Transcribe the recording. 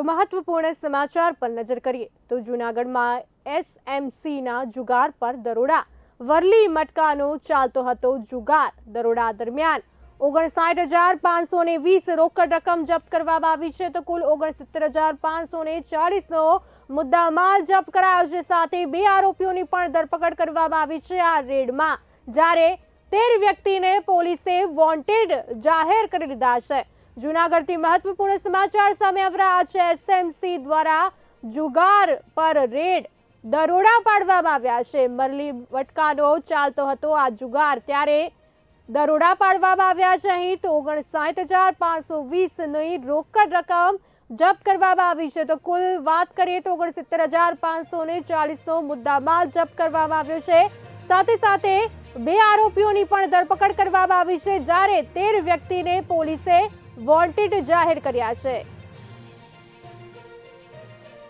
તો મહત્વપૂર્ણ સમાચાર પર નજર કરીએ તો જૂનાગઢમાં એસએમસીના જુગાર પર દરોડા. વરલી મટકાનો ચાલતો હતો જુગાર. દરોડા દરમિયાન ઓગણસાઠ હજાર પાંચસો ને વીસ રોકડ રકમ જપ્ત કરવામાં આવી છે તો કુલ ઓગણસિત્તેર હજાર પાંચસો ને ચાળીસનો મુદ્દામાલ જપ્ત કરાયો છે. સાથે બે આરોપીઓની પણ ધરપકડ કરવામાં આવી છે આ રેડમાં. જ્યારે તેર વ્યક્તિને પોલીસે વોન્ટેડ જાહેર કરી દીધા છે. જૂનાગઢથી મહત્વપૂર્ણ સમાચાર સામે આવ્યા છે. એસએમસી દ્વારા જુગાર પર રેડ દરોડા પાડવામાં આવ્યા છે. મરલી વટકાનો ચાલતો હતો આ જુગાર. ત્યારે દરોડા પાડવામાં આવ્યા છે. અહીં તો ઓગણસાઠ હજાર પાંચસો વીસની રોકડ રકમ જપ્ત કરવામાં આવી છે. તો કુલ વાત કરીએ તો ઓગણસિત્તેર હજાર પાંચસો ને ચાલીસનો મુદ્દામાલ જપ્ત કરવામાં આવ્યો છે. સાથે સાથે બે આરોપીઓની પણ ધરપકડ કરવામાં આવી છે. જ્યારે તેર વ્યક્તિને પોલીસે વોન્ટેડ જાહેર કર્યા છે.